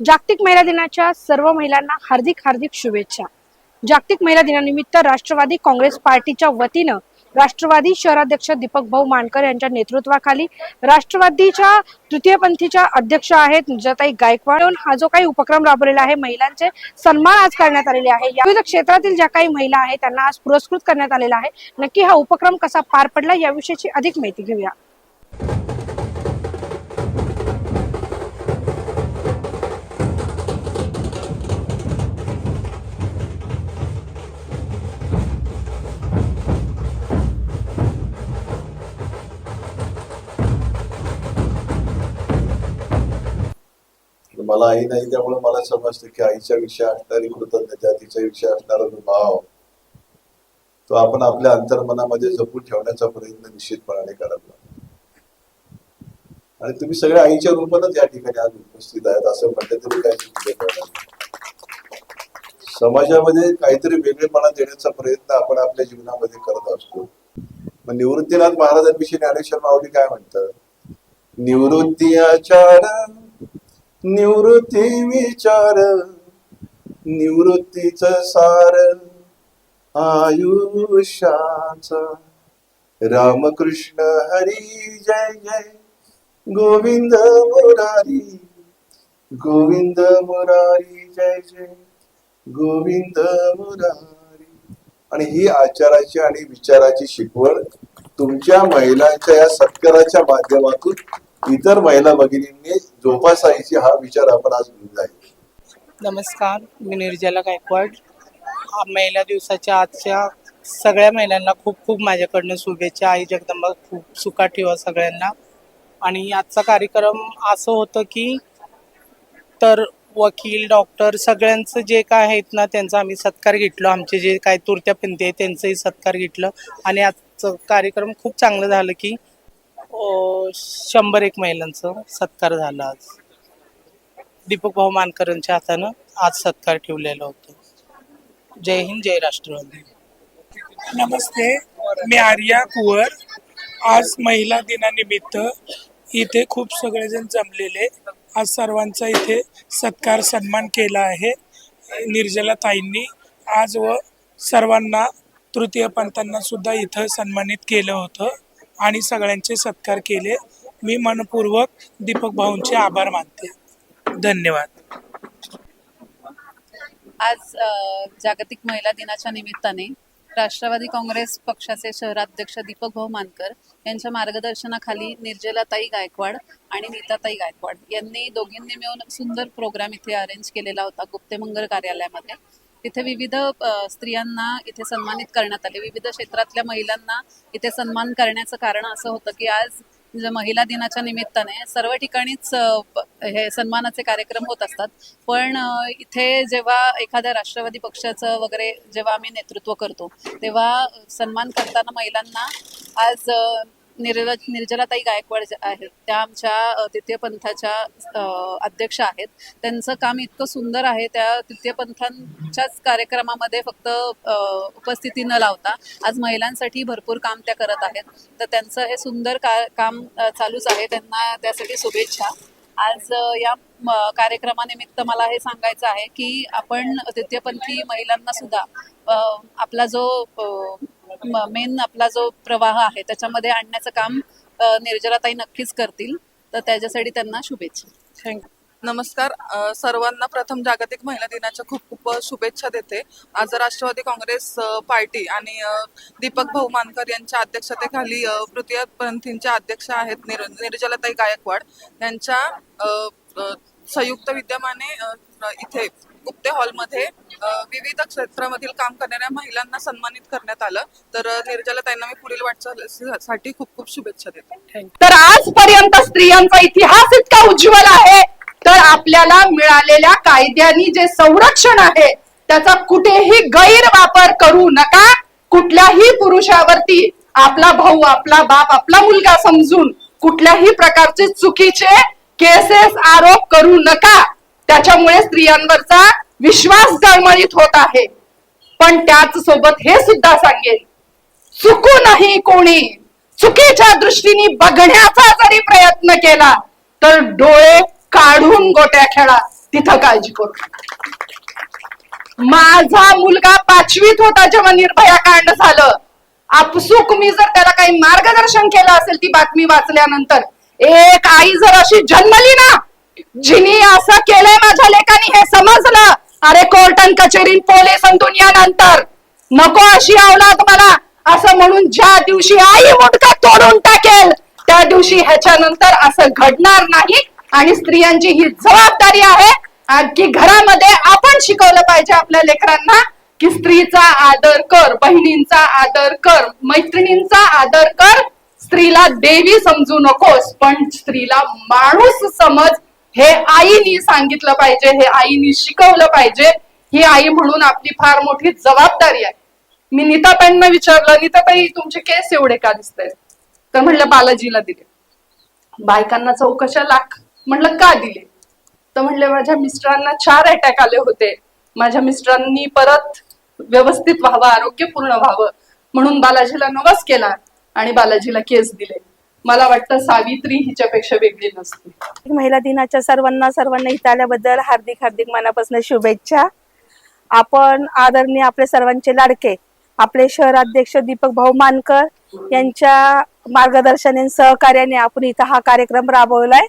जागतिक महिला दिनाच्या सर्व महिलांना हार्दिक हार्दिक शुभेच्छा. जागतिक महिला दिनानिमित्त राष्ट्रवादी काँग्रेस पार्टीच्या वतीनं राष्ट्रवादी शहराध्यक्ष दीपक भाऊ मानकर यांच्या नेतृत्वाखाली राष्ट्रवादीच्या तृतीयपंथीच्या अध्यक्ष आहेत निजाताई गायकवाड. हा जो काही उपक्रम राबवलेला आहे महिलांचे सन्मान आज करण्यात आलेले आहे. विविध क्षेत्रातील ज्या काही महिला आहेत त्यांना आज पुरस्कृत करण्यात आलेला आहे. नक्की हा उपक्रम कसा पार पडला याविषयीची अधिक माहिती घेऊया. मला आई नाही त्यामुळे मला समजतं की आईच्या विषयी असणारी कृतज्ञता तिच्या विषयी असणारा जो भाव. तो आपण आपल्या अंतर्मनामध्ये जपून ठेवण्याचा प्रयत्न निश्चितपणाने करावा आणि तुम्ही सगळे आईच्या रूपातच या ठिकाणी आज उपस्थित आहेत असं म्हटलं तरी काय चुकीचं समाजामध्ये काहीतरी वेगळेपणा देण्याचा प्रयत्न आपण आपल्या जीवनामध्ये करत असतो. मग निवृत्तीनाथ महाराजांविषयी ज्ञानेश्वर माऊली काय म्हणतात? निवृत्ती आचार निवृत्ती विचार निवृत्तीच सार आयुष्याचा. रामकृष्ण हरी जय जय. गोविंद मुरारी गोविंद मुरारी जय जय. गोविंद मुरारी. आणि ही आचाराची आणि विचाराची शिकवण तुमच्या महिलांच्या या सत्काराच्या माध्यमातून इतर महिला भगिनींनी जोपासायची हा विचार आपण आज घेऊन आहे. नमस्कार मी निर्जला गायकवाड. आ- महिला दिवसाच्या आजच्या सगळ्या महिलांना खूप खूप माझ्याकडनं शुभेच्छा. आई जगदंबा खूप सुखात ठेवा सगळ्यांना. आणि आजचा कार्यक्रम असं होतं की तर वकील डॉक्टर सगळ्यांचं जे काय आहेत ना त्यांचा आम्ही सत्कार घेतलो. आमचे जे काय तुरत्यापंथी आहेत त्यांचंही सत्कार घेतलं. आणि आजचं कार्यक्रम खूप चांगलं झालं की शंभर एक महिलांचं सत्कार झाला आज. दीपक भाऊ मानकरांच्या हातानं आज सत्कार ठेवलेला होता. जय हिंद जय राष्ट्रवादी. नमस्ते मी आर्या कुवर. आज महिला दिनानिमित्त इथे खूप सगळेजण जमलेले. आज सर्वांचा इथे सत्कार सन्मान केला आहे. निर्जला ताईंनी आज व सर्वांना तृतीय पंतांना सुद्धा इथं सन्मानित केलं होतं. आणि सगळ्यांचे सत्कार केले. मी मनपूर्वक दीपक भाऊंचे आभार मानते. धन्यवाद. आज अ, जागतिक महिला दिनाच्या निमित्ताने राष्ट्रवादी काँग्रेस पक्षाचे शहराध्यक्ष दीपक भाऊ मानकर यांच्या मार्गदर्शनाखाली निर्जलाताई गायकवाड आणि नीताताई गायकवाड यांनी दोघींनी मिळून सुंदर प्रोग्राम इथे अरेंज केलेला होता गुप्तेमंगल कार्यालयामध्ये. तिथे विविध स्त्रियांना इथे सन्मानित करण्यात आले. विविध क्षेत्रातल्या महिलांना इथे सन्मान करण्याचं कारण असं होतं की आज म्हणजे महिला दिनाच्या निमित्ताने सर्व ठिकाणीच हे सन्मानाचे कार्यक्रम होत असतात. पण इथे जेव्हा एखाद्या राष्ट्रवादी पक्षाचं वगैरे जेव्हा आम्ही नेतृत्व करतो तेव्हा सन्मान करताना महिलांना आज अ, निर्जलाताई गायकवाड ज्या आहेत त्या आमच्या अ, तृतीय पंथाच्या अध्यक्ष आहेत. त्यांचं काम इतकं सुंदर आहे त्या तृतीय पंथांच्याच कार्यक्रमामध्ये फक्त उपस्थिती न लावता आज महिलांसाठी भरपूर काम त्या करत आहेत. तर त्यांचं हे सुंदर का काम चालूच आहे. त्यांना त्यासाठी शुभेच्छा. आज या म, कार्यक्रमानिमित्त मला हे सांगायचं आहे की आपण तृतीयपंथी महिलांना सुद्धा आपला जो मेन आपला जो प्रवाह आहे त्याच्यामध्ये आणण्याचं काम निर्जलाताई नक्कीच करतील. तर त्याच्यासाठी त्यांना शुभेच्छा. थँक्यू नमस्कार. सर्वांना प्रथम जागतिक महिला दिनाच्या खूप खूप शुभेच्छा देते. आज राष्ट्रवादी काँग्रेस पार्टी आणि दीपक भाऊ मानकर यांच्या अध्यक्षतेखाली तृतीय पंथींच्या अध्यक्ष आहेत निर निर्जलाताई गायकवाड. यांच्या संयुक्त विद्यमाने इथे गुप्ते हॉलमध्ये विविध क्षेत्रामधील काम करणाऱ्या महिलांना सन्मानित करण्यात आलं. तर अ, निर्जलाताईंना मी पुढील वाटचालीसाठी खूप खूप शुभेच्छा देते. तर आजपर्यंत स्त्रियांचा इतिहास इतका उज्ज्वल आहे. तर आपल्याला मिळालेल्या कायद्यांनी जे संरक्षण आहे त्याचा कुठेही गैरवापर करू नका. कुठल्याही पुरुषावरती आपला भाऊ आपला बाप आपला मुलगा समजून कुठल्याही प्रकारचे चुकीचे केसेस आरोप करू नका. त्याच्यामुळे स्त्रियांवरचा विश्वास डळमळीत होत आहे. पण त्याच सोबत हे सुद्धा सांगेल चुकू नाही कोणी. चुकीच्या दृष्टीने बघण्याचा जरी प्रयत्न केला तर डोळे काढून गोट्या खेळा तिथं काळजी करू माझा मुलगा पाचवीत होता जेव्हा निर्भया कांड झालं. आपसुक मी जर त्याला काही मार्गदर्शन केलं असेल ती बातमी वाचल्यानंतर एक आई जर अशी जन्मली ना जिनी असं केलंय माझ्या लेखानी हे समजलं. अरे कोर्ट कचेरी पोलीस आणि दुनियानंतर. नको अशी औलाद मला. असं म्हणून ज्या दिवशी आई मुंडका तोडून टाकेल त्या दिवशी ह्याच्यानंतर असं घडणार नाही. आणि स्त्रियांची ही जबाबदारी आहे की घरामध्ये आपण शिकवलं पाहिजे आपल्या लेकरांना की स्त्रीचा आदर कर बहिणींचा आदर कर मैत्रिणींचा आदर कर. स्त्रीला देवी समजू नकोस पण स्त्रीला माणूस समज हे आईनी सांगितलं पाहिजे हे आईनी शिकवलं पाहिजे. ही आई म्हणून आपली फार मोठी जबाबदारी आहे. मी नीताताईंना विचारलं नीताताई तुमचे केस एवढे का दिसत तर म्हणलं बालाजीला दिले. बायकांना चौकशा लाख? म्हणलं का दिले? तर म्हणले माझ्या मिस्टरांना चार अटॅक आले होते. माझ्या मिस्टरांनी परत व्यवस्थित व्हावं आरोग्यपूर्ण व्हावं म्हणून बालाजीला नवस केला आणि बालाजीला केस दिले. मला वाटतं सावित्री हिच्यापेक्षा वेगळी नसते. महिला दिनाच्या सर्वांना सर्वांना इथं आल्याबद्दल हार्दिक हार्दिक मनापासून शुभेच्छा. आपण आदरणीय आपले सर्वांचे लाडके आपले शहराध्यक्ष दीपक भाऊ मानकर यांच्या मार्गदर्शनाने सहकार्याने आपण इथं हा कार्यक्रम राबवलाय.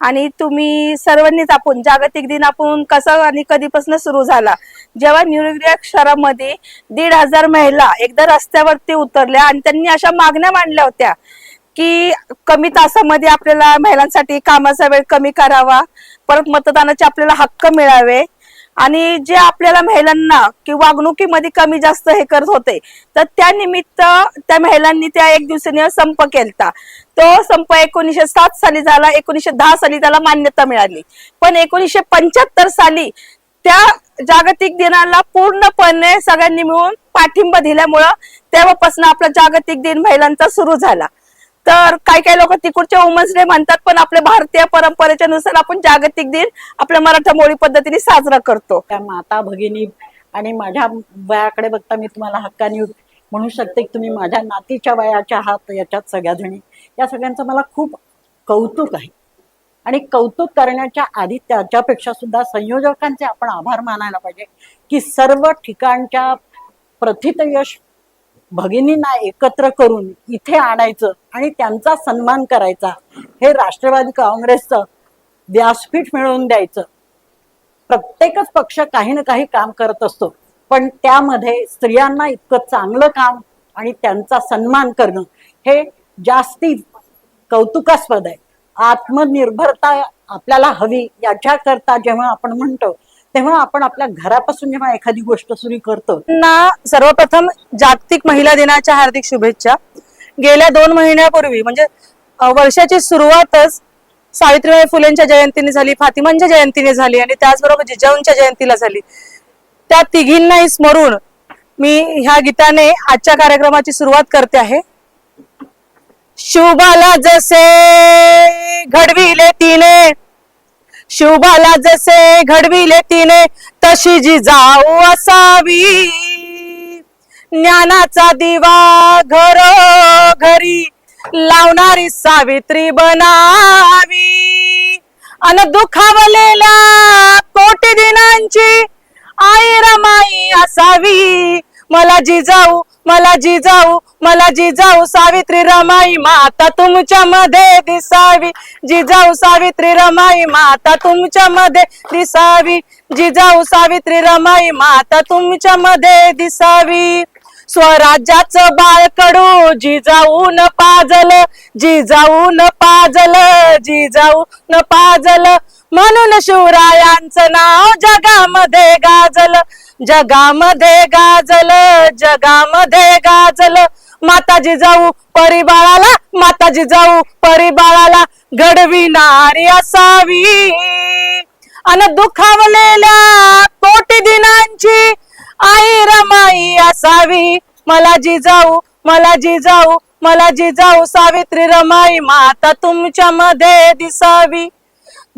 आणि तुम्ही सर्वांनीच आपण जागतिक दिन आपण कसं आणि कधीपासून सुरू झाला? जेव्हा न्यूयॉर्क शहरामध्ये दीड हजार महिला एकदा रस्त्यावरती उतरल्या आणि त्यांनी अशा मागण्या मांडल्या होत्या की कमी तासामध्ये आपल्याला महिलांसाठी कामाचा वेळ कमी करावा परत मतदानाचे आपल्याला हक्क मिळावे. आणि जे आपल्याला महिलांना की वागणुकीमध्ये कमी जास्त हे करत होते तर त्या निमित्त त्या महिलांनी त्या एक दिवसाने संप केलता. तो संप एकोणीसशे सात साली झाला एकोणीसशे दहा साली त्याला मान्यता मिळाली. पण एकोणीसशे पंच्याहत्तर साली त्या जागतिक दिनाला पूर्णपणे सगळ्यांनी मिळून पाठिंबा दिल्यामुळं तेव्हापासून आपला जागतिक दिन महिलांचा सुरू झाला. तर काही काही लोक तिकडच्या वुमन्स डे म्हणतात पण आपल्या भारतीय परंपरेच्या नुसार आपण जागतिक दिन आपल्या मराठा मोळी पद्धतीने साजरा करतो. त्या माता भगिनी आणि माझ्या वयाकडे बघता मी तुम्हाला हक्काने म्हणू शकते की तुम्ही माझ्या नातीच्या वयाच्या आहात याच्यात सगळ्या जणी या सगळ्यांचं मला खूप कौतुक आहे. आणि कौतुक करण्याच्या आधी त्याच्यापेक्षा सुद्धा संयोजकांचे आपण आभार मानायला पाहिजे की सर्व ठिकाणच्या प्रथितयश भगिनींना एकत्र करून इथे आणायचं आणि त्यांचा सन्मान करायचा. हे राष्ट्रवादी काँग्रेसचं व्यासपीठ मिळवून द्यायचं. प्रत्येकच पक्ष काही ना काही काम करत असतो. पण त्यामध्ये स्त्रियांना इतकं चांगलं काम आणि त्यांचा सन्मान करणं हे जास्ती कौतुकास्पद आहे. आत्मनिर्भरता आपल्याला हवी याच्याकरता जेव्हा आपण म्हणतो तेव्हा आपण आपल्या घरापासून जेव्हा एखादी गोष्ट सुरू करतो ना सर्वप्रथम जागतिक महिला दिनाच्या हार्दिक शुभेच्छा. गेल्या दोन महिन्यापूर्वी म्हणजे वर्षाची सुरुवातच सावित्रीबाई फुलेंच्या जयंतीने झाली फातिमांच्या जयंतीने झाली आणि त्याचबरोबर जिजाऊंच्या जयंतीला झाली. त्या तिघींनाही स्मरून मी ह्या गीताने आजच्या कार्यक्रमाची सुरुवात करते आहे. शुभाला जसे घडविले तिने शुभाला जसे घडविले तिने तशी जी जाऊ असावी. ज्ञानाचा दिवा घर घरी लावणारी सावित्री बनावी. अन दुखावलेल्या कोटी दिनांची आई रमाई असावी. मला जिजाऊ मला जिजाऊ मला जिजाऊ सावित्री रमाई माता तुमच्या मध्ये दिसावी. जिजाऊ सावित्री रमाई माता तुमच्या मध्ये दिसावी. जिजाऊ सावित्री रमाई माता तुमच्या मध्ये दिसावी. स्वराज्याचं बाळकडू जिजाऊन पाजल जिजाऊन पाजल जिजाऊन पाजल. म्हणून शिवरायांचं नाव जगामध्ये गाजल जगामध्ये गाजल जगामध्ये गाजल. माता जिजाऊ परिबाळाला माता जिजाऊ परिबाळाला घडविणारी असावी. अन दुखावलेल्या कोटी दिनांची आई रमाई असावी. मला जिजाऊ मला जिजाऊ मला जिजाऊ सावित्री रमाई माता तुमच्या मध्ये दिसावी.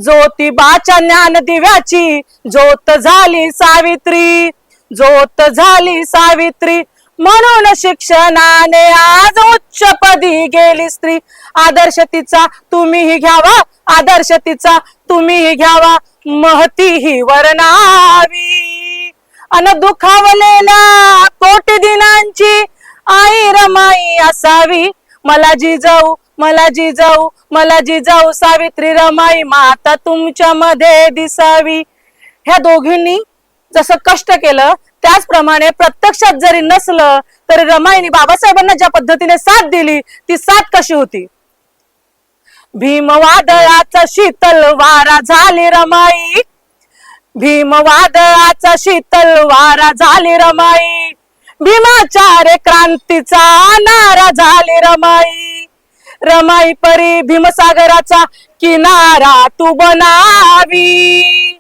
ज्योतिबाच्या ज्ञान दिव्याची ज्योत झाली सावित्री ज्योत झाली सावित्री. म्हणून शिक्षणाने आज उच्च पदी गेली स्त्री. आदर्श तिचा तुम्हीही घ्यावा आदर्श तिचा तुम्हीही घ्यावा. महती ही वर्णावी. अन दुखावलेल्या कोटी दिनांची आई रमाई असावी. मला जी जाऊ मला जी जाऊ मला जी जाऊ सावित्री रमाई माता तुमच्या मध्ये दिसावी. ह्या दोघींनी जसं कष्ट केलं त्याचप्रमाणे प्रत्यक्षात जरी नसलं तरी रमाईने बाबासाहेबांना ज्या पद्धतीने साथ दिली ती साथ कशी होती? भीमवादळाचा शीतल वारा झाली रमाई. भीमवादळाचा शीतल वारा झाली रमाई. भीमाचार्य क्रांतीचा नारा झाली रमाई. रमाई परी भीमसागराचा किनारा तू बनावी.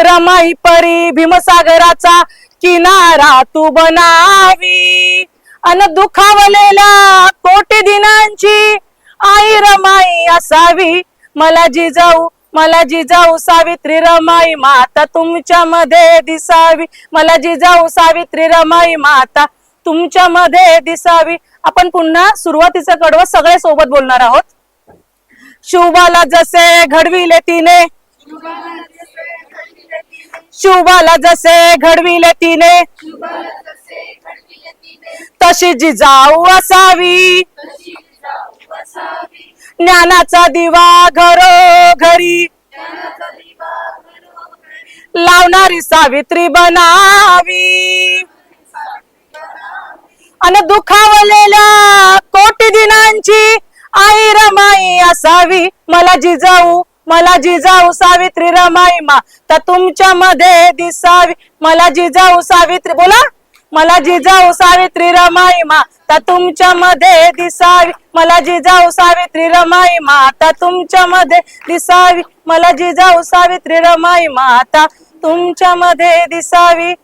रमाई परी भीमसागराचा किनारा तू बनावी. अन दुखावलेल्या कोटी दिनांची आई रमाई असावी. मला जिजाऊ मला जिजाऊ सावित्री रमाई माता तुमच्या मध्ये दिसावी. मला जिजाऊ सावित्री रमाई माता तुमच्यामध्ये दिसावी. आपण पुन्हा सुरुवातीचं कडवं सगळे सोबत बोलणार आहोत. शुभाला जसे घडविले तिने. शुभाला जसे घडविले तिने. तशी जी जाऊ असावी. ज्ञानाचा दिवा घरो घरी लावणारी सावित्री बनावी. आणि दुखावलेल्या कोटी दिनांची आई रमाई असावी. मला जिजाऊ मला जिजाऊ सावित्री रमाई मा. तर तुमच्या मध्ये दिसावी. मला जिजाऊ सावित्री बोला. मला जिजाऊ सावित्री रमाई मा. तर तुमच्या मध्ये दिसावी. मला जिजाऊ सावित्री रमाई माता तुमच्या मध्ये दिसावी. मला जिजाऊ सावित्री रमाई माता तुमच्या मध्ये दिसावी.